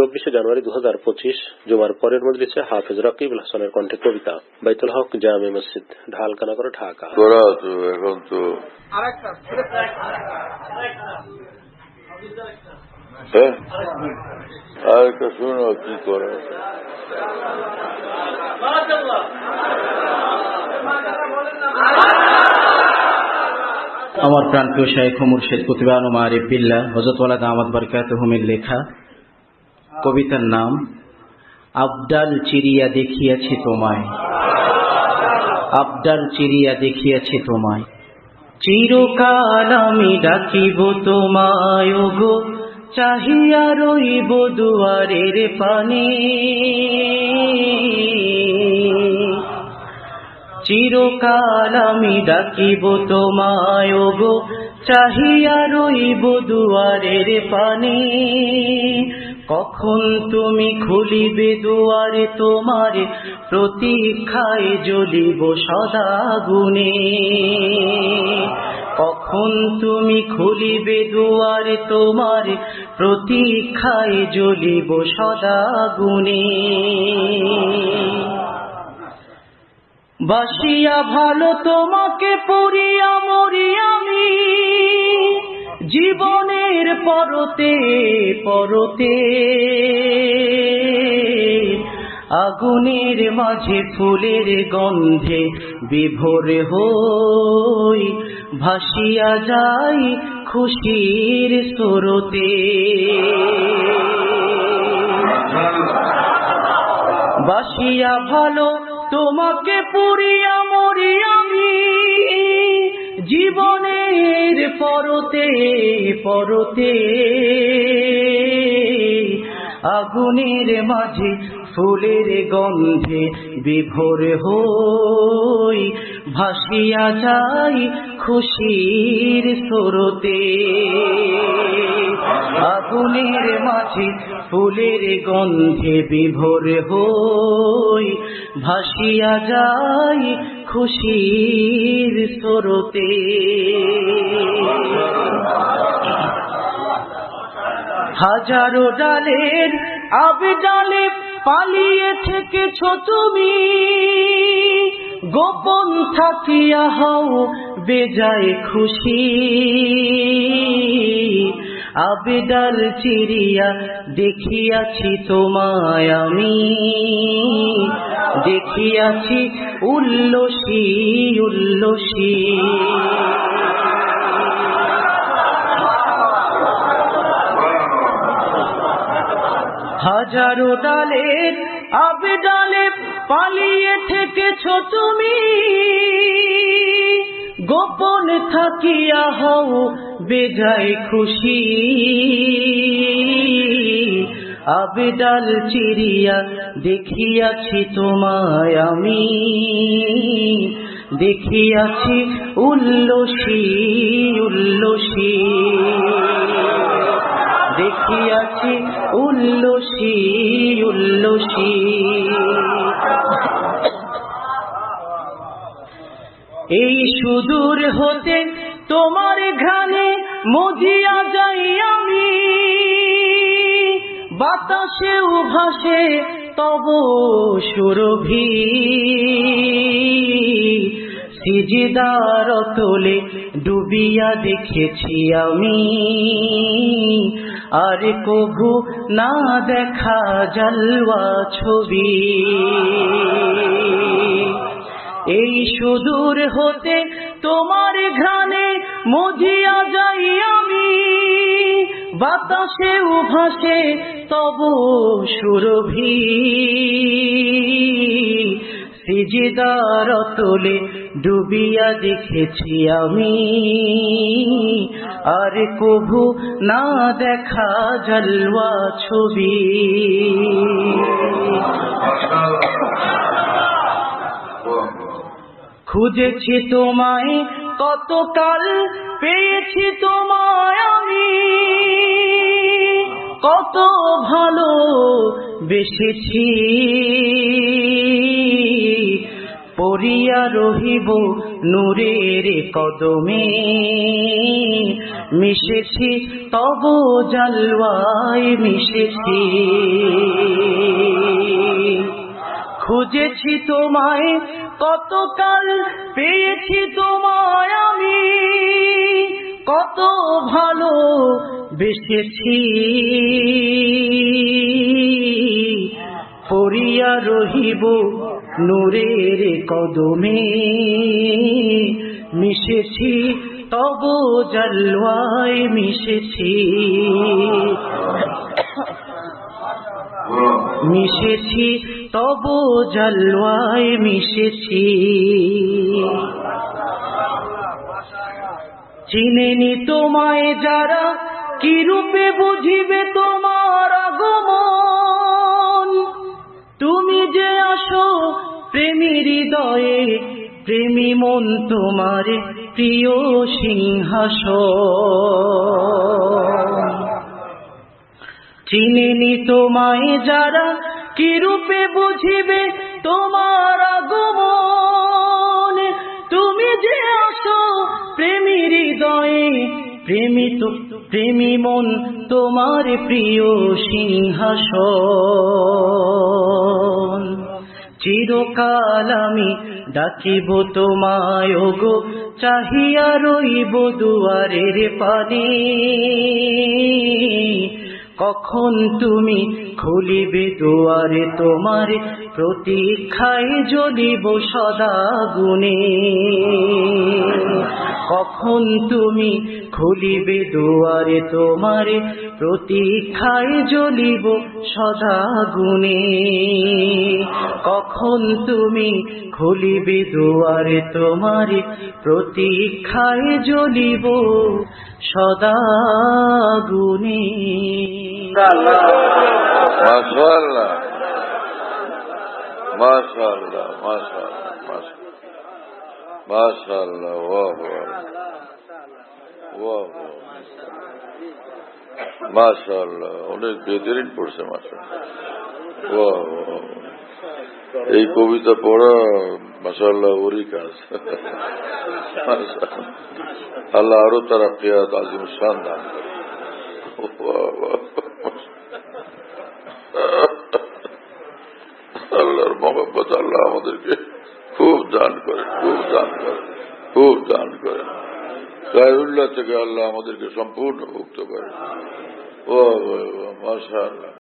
চব্বিশে জানুয়ারি দু হাজার পঁচিশ জুমার পরের মজলিসে হাফেজ রকিবুল হাসানের কণ্ঠে কবিতা। বাইতুল হক জামে মসজিদ ঢালকানগর ঢাকা। করা তো এখন তো হ্যাঁ? আর একটা শুনো কি করা? আমার প্রাণপ্রিয় শাইখ মুর্শেদ কুতুবান মারিফ বিল্লা হজরতওয়ালা দামাদ বরকাত হুমের লেখা কবিতার নাম আবডাল চিরিয়া দেখিয়াছি তোমায়। আবডাল চিরিয়া দেখিয়াছি তোমায়। চিরকাল আমি ডাকিব তোমায় গো চাহিয়া রইব দুয়ারের পানে। চিরকাল আমি ডাকিব তোমায় গো চাহিয়া রইব দুয়ারের পানে। কখন তুমি খুলিবে দুয়ারে তোমার? প্রতীক্ষায় জ্বলিব সদা গুণে। কখন তুমি খুলিবে দুয়ারে তোমার? প্রতীক্ষায় জ্বলিব সদা গুণে। বাসিয়া ভালো তোমাকে পড়িয়া মরি আমি জীবনের পরতে পরতে। আগুনের মাঝে ফুলের গন্ধে বিভোর হই, ভাসিয়া যাই খুশির স্রোতে। বাসিয়া ভালো, তোমাকে পুরিয়া মরি পরতে পরতে আগুনের মাঝে ফুলের গন্ধে বিভোর হই, ভাসিয়া যাই খুশির স্রোতে। আগুনের মাঝে ফুলের গন্ধে বিভোর হই, ভাসিয়া যাই খুশির স্রোতে। হাজারো ডালের আবে ডালে পালিয়ে থেকেছ তুমি। গোপন থাকিয়া হও, বেজায় খুশি। আবেদাল চিরিয়া দেখিয়াছি তোমায় আমি। দেখিয়াছি উল্লসী উল্লসী। হাজারো ডালের আবে ডালে পালিয়ে থেকেছ তুমি। গোপন থাকিয়া হও, বেজায় খুশি। আবেদাল চিরিয়া দেখিয়াছি তোমায় আমি। দেখিয়াছি উল্লসী উল্লসী দেখিয়াছি উল্লসী এই সুদূর হতে তোমার ঘানে মজিয়া যাই আমি। বাতাসেও ভাসে তব সুরভি। সিজিদার তোলে ডুবিয়া দেখেছি আমি। আর কভু না দেখা জালওয়া ছবি। এই সুদূর হতে তোমার ঘ্রাণে মজিয়া যাই আমি। বাতাসে ভাসে তব সুরভি। সিজিদার ডুবিয়া দেখেছি আমি। আর কভু না দেখা জলওয়া ছবি। খুঁজেছি তোমায়, কতকাল পেয়েছি তোমায় আমি। কত ভালো বেসেছি। পড়িয়া রহিব নূরের কদমে। মিশেছি তব জালওয়ায় মিশেছি। খুঁজেছি তোমায়, কতকাল পেয়েছি তোমায় আমি। কত ভালো বেসেছি। পড়িয়া রহিব নূরের কদমে মিশেছি, তব জালওয়ায় মিশেছি। মিশেছি, তব জালওয়ায় মিশেছি। চিনেনি তোমায় যারা, কি রূপে বুঝিবে তোমার আগমন? তুমি যে আসো হৃদয়ে প্রেমী মন তোমার প্রিয় সিংহাসন। চিনেনি তোমায় যারা, কি রূপে বুঝিবে তোমার আগমন? তুমি যে আসো প্রেমী হৃদয়ে প্রেমী তো প্রেমী মন তোমার প্রিয় সিংহাসন। চিরকাল আমি ডাকিব তোমায় গো চাহিয়া রইব দুয়ারের পানে। কখন তুমি খুলিবে দুয়ারে তোমার? প্রতীক্ষায় জ্বলিব সদা গুণে। কখন তুমি খুলিবে দুয়ারে তোমার? প্রতীক্ষায় জ্বলিব সদা গুণে। কখন তুমি খুলিবে দুয়ারে তোমার? প্রতীক্ষায় জ্বলিব সদা গুণে। মাশাআল্লাহ মাশাআল্লাহ মাশাআল্লাহ মাশাআল্লাহ ওয়াহ ওয়াহ মাশাআল্লাহ অনেক বেদরিন পড়ছে মাশাআল্লাহ ওয়াহ ওয়াহ এই কবিতা পড়া মাশাআল্লাহ ওরই কাজ মাশাআল্লাহ। আল্লাহ আরো তারা কেয়াত আজিম শান দান থেকে আল্লাহ আমাদেরকে সম্পূর্ণ মুক্ত করে। ও মাশা আল্লাহ